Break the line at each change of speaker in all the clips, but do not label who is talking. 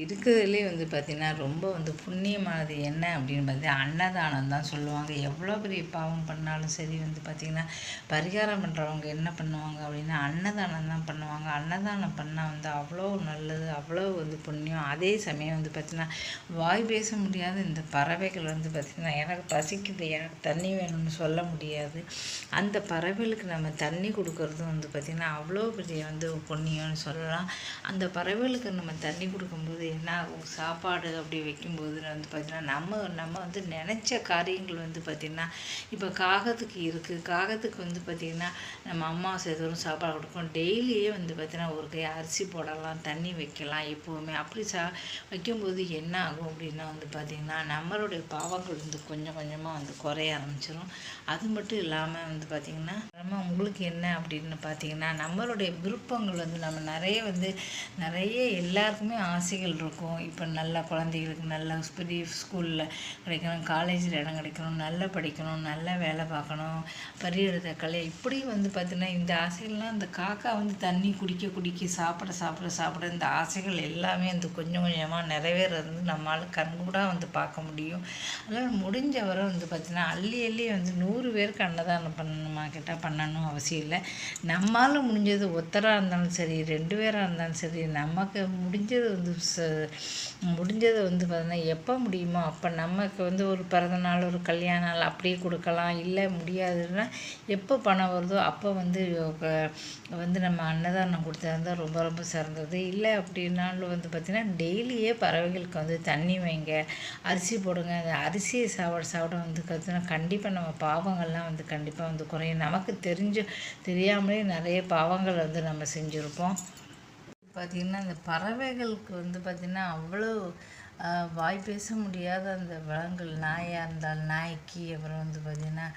இருக்கிறதுலே வந்து பார்த்திங்கன்னா ரொம்ப வந்து புண்ணியமானது என்ன அப்படின்னு பார்த்தீங்கன்னா அன்னதானம் தான் சொல்லுவாங்க. எவ்வளோ பெரிய பாவம் பண்ணாலும் சரி வந்து பார்த்திங்கன்னா பரிகாரம் பண்ணுறவங்க என்ன பண்ணுவாங்க அப்படின்னா அன்னதானம் தான் பண்ணுவாங்க. அன்னதானம் பண்ணால் வந்து அவ்வளோ நல்லது அவ்வளோ வந்து புண்ணியம். அதே சமயம் வந்து பார்த்திங்கன்னா வாய் பேச முடியாத இந்த பறவைகள் வந்து பார்த்திங்கன்னா எனக்கு பசிக்குது எனக்கு தண்ணி வேணும்னு சொல்ல முடியாது. அந்த பறவைகளுக்கு நம்ம தண்ணி கொடுக்கறதும் வந்து பார்த்திங்கன்னா அவ்வளோ பெரிய வந்து புண்ணியம்னு சொல்லலாம். அந்த பறவைகளுக்கு நம்ம தண்ணி கொடுக்கும்போது என்ன ஆகும் சாப்பாடு அப்படி வைக்கும்போது வந்து பார்த்திங்கன்னா நம்ம நம்ம வந்து நினச்ச காரியங்கள் வந்து பார்த்திங்கன்னா இப்போ காகத்துக்கு இருக்குது காகத்துக்கு வந்து பார்த்திங்கன்னா நம்ம அம்மா சேதரும் சாப்பாடு கொடுக்கும் டெய்லியே வந்து பார்த்திங்கன்னா ஒரு கை அரிசி போடலாம் தண்ணி வைக்கலாம் எப்போவுமே. அப்படி சா வைக்கும்போது என்ன ஆகும் அப்படின்னா வந்து பார்த்திங்கன்னா நம்மளுடைய பாவங்கள் வந்து கொஞ்சம் கொஞ்சமாக வந்து குறைய ஆரம்பிச்சிடும் அது மட்டும் இல்லாமல் வந்து பார்த்திங்கன்னா நம்ம உங்களுக்கு என்ன அப்படின்னு பார்த்தீங்கன்னா நம்மளுடைய விருப்பங்கள் வந்து நம்ம நிறைய வந்து நிறைய எல்லாருக்குமே ஆசைகள் இருக்கும். இப்போ நல்ல குழந்தைகளுக்கு நல்ல பெரிய ஸ்கூலில் கிடைக்கணும் காலேஜில் இடம் கிடைக்கணும் நல்லா படிக்கணும் நல்லா வேலை பார்க்கணும் பரியெடுத்த கலை இப்படி வந்து பார்த்திங்கன்னா இந்த ஆசைகள்லாம் இந்த காக்கா வந்து தண்ணி குடிக்க குடிக்க சாப்பிட சாப்பிட சாப்பிட இந்த ஆசைகள் எல்லாமே வந்து கொஞ்சம் கொஞ்சமாக நிறைவேறது நம்மளால் கண்கூடாக வந்து பார்க்க முடியும். அதனால் முடிஞ்ச வரை வந்து பார்த்திங்கன்னா அள்ளி அள்ளி வந்து நூறு பேருக்கு அன்னதானம் பண்ணணுமா கேட்டால் பண்ணணும் அவசியம் இல்லை. நம்மால் முடிஞ்சது ஒத்தராக இருந்தாலும் சரி ரெண்டு பேராக இருந்தாலும் சரி நமக்கு முடிஞ்சது வந்து ச முடிஞ்சதை வந்து பார்த்திங்கன்னா எப்போ முடியுமோ அப்போ நமக்கு வந்து ஒரு பிறந்த நாள் ஒரு கல்யாண நாள் அப்படியே கொடுக்கலாம். இல்லை முடியாதுன்னா எப்போ பணம் வருதோ அப்போ வந்து வந்து நம்ம அன்னதானம் கொடுத்தா ரொம்ப ரொம்ப சிறந்தது. இல்லை அப்படின்னாலும் வந்து பார்த்திங்கன்னா டெய்லியே பறவைகளுக்கு வந்து தண்ணி வைங்க அரிசி போடுங்க. அந்த அரிசியை சாப்பிட சாப்பிட வந்து பார்த்தீங்கன்னா கண்டிப்பாக நம்ம பாவங்கள்லாம் வந்து கண்டிப்பாக வந்து குறையும். நமக்கு தெரிஞ்சு தெரியாமலே நிறைய பாவங்கள் வந்து நம்ம செஞ்சுருப்போம். பார்த்திங்கன்னா இந்த பறவைகளுக்கு வந்து பார்த்திங்கன்னா அவ்வளோ வாய் பேச முடியாத அந்த விலங்குகள் நாயாக இருந்தால் நாய்க்கு அப்புறம் வந்து பார்த்திங்கன்னா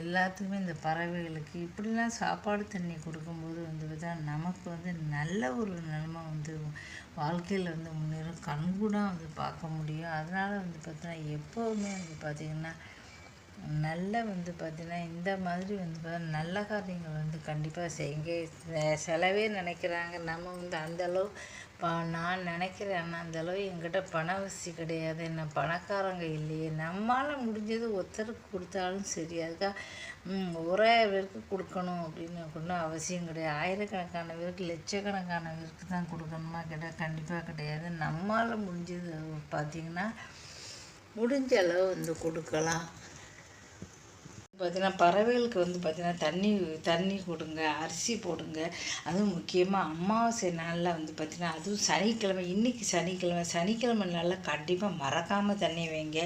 எல்லாத்துக்குமே இந்த பறவைகளுக்கு. இப்படிலாம் சாப்பாடு தண்ணி கொடுக்கும்போது வந்து பார்த்திங்கன்னா நமக்கு வந்து நல்ல ஒரு நிலைமை வந்து வாழ்க்கையில் வந்து முன்னேறும். கண்கூடாக வந்து பார்க்க முடியும். அதனால் வந்து பார்த்திங்கன்னா எப்போவுமே வந்து பார்த்திங்கன்னா நல்ல வந்து பார்த்தீங்கன்னா இந்த மாதிரி வந்து பார்த்தா நல்ல காரியங்கள் வந்து கண்டிப்பாக செய்யுங்க. செ- செலவே நினைக்கிறாங்க. நம்ம வந்து அந்த அளவு ப நான் நினைக்கிறேன். அந்தளவு அந்த அளவு என்கிட்ட பண வசதி கிடையாது. என்ன பணக்காரங்க இல்லையே. நம்மளால் முடிஞ்சது ஒருத்தருக்கு கொடுத்தாலும் சரி. அதுக்காக ஒரே பேருக்கு கொடுக்கணும் அப்படின்னு ஒன்றும் அவசியம் கிடையாது. ஆயிரக்கணக்கான பேருக்கு லட்சக்கணக்கான பேருக்கு தான் கொடுக்கணுமா கேட்டால் கண்டிப்பாக கிடையாது. நம்மளால் முடிஞ்சது பார்த்திங்கன்னா முடிஞ்ச அளவு வந்து கொடுக்கலாம். பார்த்தீங்கன்னா பறவைகளுக்கு வந்து பார்த்தீங்கன்னா தண்ணி தண்ணி கொடுங்க அரிசி போடுங்க. அதுவும் முக்கியமாக அமாவாசை நாளில் வந்து பார்த்தீங்கன்னா அதுவும் சனிக்கிழமை இன்றைக்கி சனிக்கிழமை சனிக்கிழமை நாளில் கண்டிப்பாக மறக்காமல் தண்ணி வைங்க.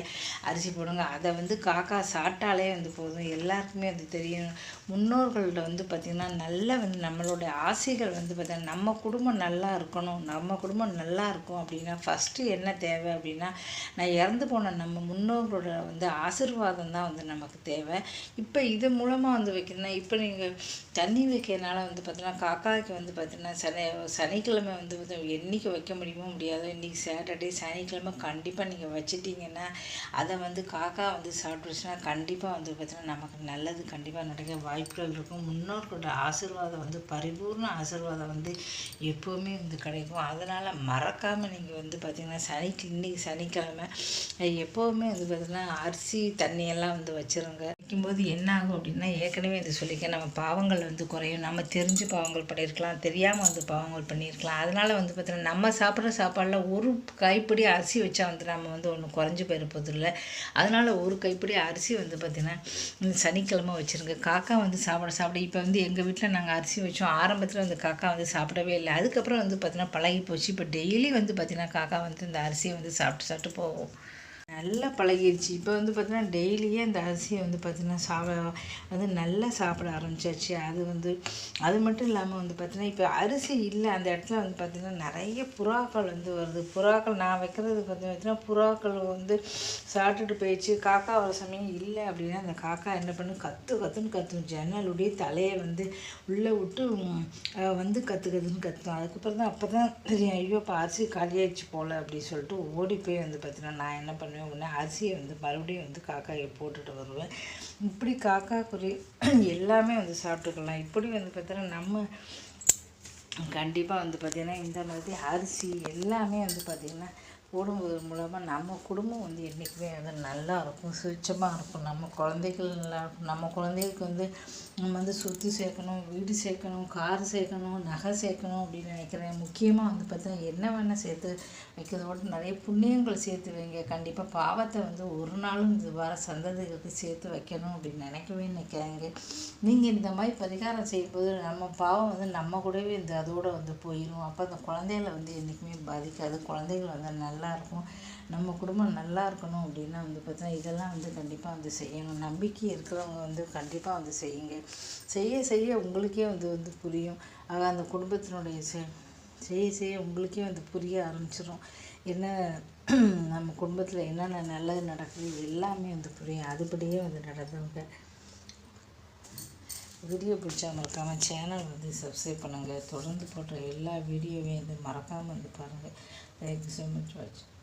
அரிசி போடுங்க. அதை வந்து காக்கா சாப்பிட்டாலே வந்து போதும். எல்லாருக்குமே அது தெரியும். முன்னோர்கள்ட்ட வந்து பார்த்திங்கன்னா நல்லா வந்து நம்மளுடைய ஆசைகள் வந்து பார்த்திங்கன்னா நம்ம குடும்பம் நல்லா இருக்கணும். நம்ம குடும்பம் நல்லா இருக்கும் அப்படின்னா ஃபஸ்ட்டு என்ன தேவை அப்படின்னா நான் இறந்து போன நம்ம முன்னோர்களோட வந்து ஆசிர்வாதம் தான் வந்து நமக்கு தேவை. இப்போ இது மூலமாக வந்து வைக்கிறேன்னா இப்போ நீங்கள் தண்ணி வைக்கிறதுனால வந்து பார்த்தீங்கன்னா காக்காய்க்கு வந்து பார்த்தீங்கன்னா சனி சனிக்கிழமை வந்து வந்து வைக்க முடியுமோ முடியாதோ. இன்றைக்கி சாட்டர்டே சனிக்கிழமை கண்டிப்பாக நீங்கள் வச்சிட்டிங்கன்னா அதை வந்து காக்கா வந்து சாப்பிட்டுருச்சுன்னா கண்டிப்பாக வந்து பார்த்தீங்கன்னா நமக்கு நல்லது கண்டிப்பாக நடக்க வாய்ப்புகள் இருக்கும். முன்னோர்களோட ஆசீர்வாதம் வந்து பரிபூர்ண ஆசீர்வாதம் வந்து எப்போவுமே வந்து கிடைக்கும். அதனால் மறக்காமல் நீங்கள் வந்து பார்த்தீங்கன்னா சனிக்கு இன்னைக்கு சனிக்கிழமை எப்போவுமே வந்து பார்த்திங்கன்னா அரிசி தண்ணியெல்லாம் வந்து வச்சுருங்க. வைக்கும்போது என்ன ஆகும் அப்படின்னா ஏற்கனவே இது சொல்லிக்க நம்ம பாவங்கள் வந்து குறையும். நம்ம தெரிஞ்சு பாவங்கள் பண்ணியிருக்கலாம். தெரியாமல் வந்து பாவங்கள் பண்ணியிருக்கலாம். அதனால் வந்து பார்த்தீங்கன்னா நம்ம சாப்பிட்ற சாப்பாடில் ஒரு கைப்பிடி அரிசி வச்சா வந்து நம்ம வந்து ஒன்றும் குறைஞ்சி போயிருப்பது இல்லை. அதனால் ஒரு கைப்பிடி அரிசி வந்து பார்த்திங்கன்னா சனிக்கிழமை வச்சுருங்க. காக்கா வந்து சாப்பிட சாப்பிட இப்போ வந்து எங்கள் வீட்டில் நாங்கள் அரிசி வச்சோம். ஆரம்பத்தில் வந்து காக்கா வந்து சாப்பிடவே இல்லை. அதுக்கப்புறம் வந்து பார்த்திங்கன்னா பழகி போச்சு. இப்போ டெய்லி வந்து பார்த்திங்கன்னா காக்கா வந்து இந்த அரிசியை வந்து சாப்பிட்டு சாப்பிட்டு போவோம் நல்லா பழகிடுச்சு இப்போ வந்து பார்த்தீங்கன்னா டெய்லியே அந்த அரிசியை வந்து பார்த்திங்கன்னா சாப்பிட வந்து நல்லா சாப்பிட ஆரம்பிச்சாச்சு. அது வந்து அது மட்டும் இல்லாமல் வந்து பார்த்திங்கன்னா இப்போ அரிசி இல்லை அந்த இடத்துல வந்து பார்த்திங்கன்னா நிறைய புறாக்கள் வந்து வருது. புறாக்கள் நான் வைக்கிறது பார்த்தீங்கன்னா புறாக்கள் வந்து சாப்பிட்டுட்டு போயிடுச்சு. காக்கா வர சமயம் இல்லை அப்படின்னா அந்த காக்கா என்ன பண்ணும்? கற்று கற்றுன்னு கற்றும் ஜன்னலுடைய தலையை வந்து உள்ளே விட்டு வந்து கத்து கத்துன்னு அதுக்கப்புறம் தான் அப்போ தான் தெரியும் ஐயோ இப்போ அரிசி காலியாகிடுச்சு போல் அப்படின்னு சொல்லிட்டு ஓடி போய் வந்து பார்த்தீங்கன்னா நான் என்ன பண்ணுவேன்? உடனே அரிசியை வந்து மறுபடியும் வந்து காக்காயை போட்டுட்டு வருவேன். இப்படி காக்கா எல்லாமே வந்து சாப்பிட்டுக்கலாம். இப்படி வந்து பார்த்தீங்கன்னா நம்ம கண்டிப்பாக வந்து பார்த்திங்கன்னா இந்த மாதிரி அரிசி எல்லாமே வந்து பார்த்திங்கன்னா கூடும்போது மூலமாக நம்ம குடும்பம் வந்து என்றைக்குமே வந்து நல்லா இருக்கும் சுவிட்சமாக இருக்கும். நம்ம குழந்தைகள் நல்லா இருக்கும். நம்ம குழந்தைகளுக்கு வந்து நம்ம வந்து சொத்து சேர்க்கணும் வீடு சேர்க்கணும் கார் சேர்க்கணும் நகை சேர்க்கணும் அப்படின்னு நினைக்கிறேன். முக்கியமாக வந்து பார்த்தீங்கன்னா என்ன வேணால் சேர்த்து வைக்கிறதோட நிறைய புண்ணியங்கள் சேர்த்து வைங்க. கண்டிப்பாக பாவத்தை வந்து ஒரு நாளும் இது வர சந்ததிகளுக்கு சேர்த்து வைக்கணும் அப்படின்னு நினைக்கவே நினைக்கிறாங்க நீங்கள் இந்த மாதிரி பரிகாரம் செய்யும்போது நம்ம பாவம் வந்து நம்ம கூடவே இந்த அதோடு வந்து போயிடும் அப்போ அந்த குழந்தைகளை வந்து என்றைக்குமே பாதிக்காது. குழந்தைகள் வந்து நல்லா நல்லாயிருக்கும். நம்ம குடும்பம் நல்லா இருக்கணும் அப்படின்னா வந்து பார்த்தா இதெல்லாம் வந்து கண்டிப்பாக வந்து செய்யணும். நம்பிக்கை இருக்கிறவங்க வந்து கண்டிப்பாக வந்து செய்யுங்க. செய்ய செய்ய உங்களுக்கே வந்து வந்து புரியும். ஆக அந்த குடும்பத்தினுடைய செ- செய்ய செய்ய உங்களுக்கே வந்து புரிய ஆரம்பிச்சிடும் என்ன நம்ம குடும்பத்தில் என்னென்ன நல்லது நடக்குது எல்லாமே வந்து புரியும். அதுபடியே வந்து நடந்தவங்க வீடியோ பிடிச்சா மறக்காமல் சேனல் வந்து சப்ஸ்கிரைப் பண்ணுங்கள் தொடர்ந்து போடுற எல்லா வீடியோவையும் வந்து மறக்காமல் வந்து பாருங்கள் தேங்க்யூ ஸோ மச் வாட்சிங்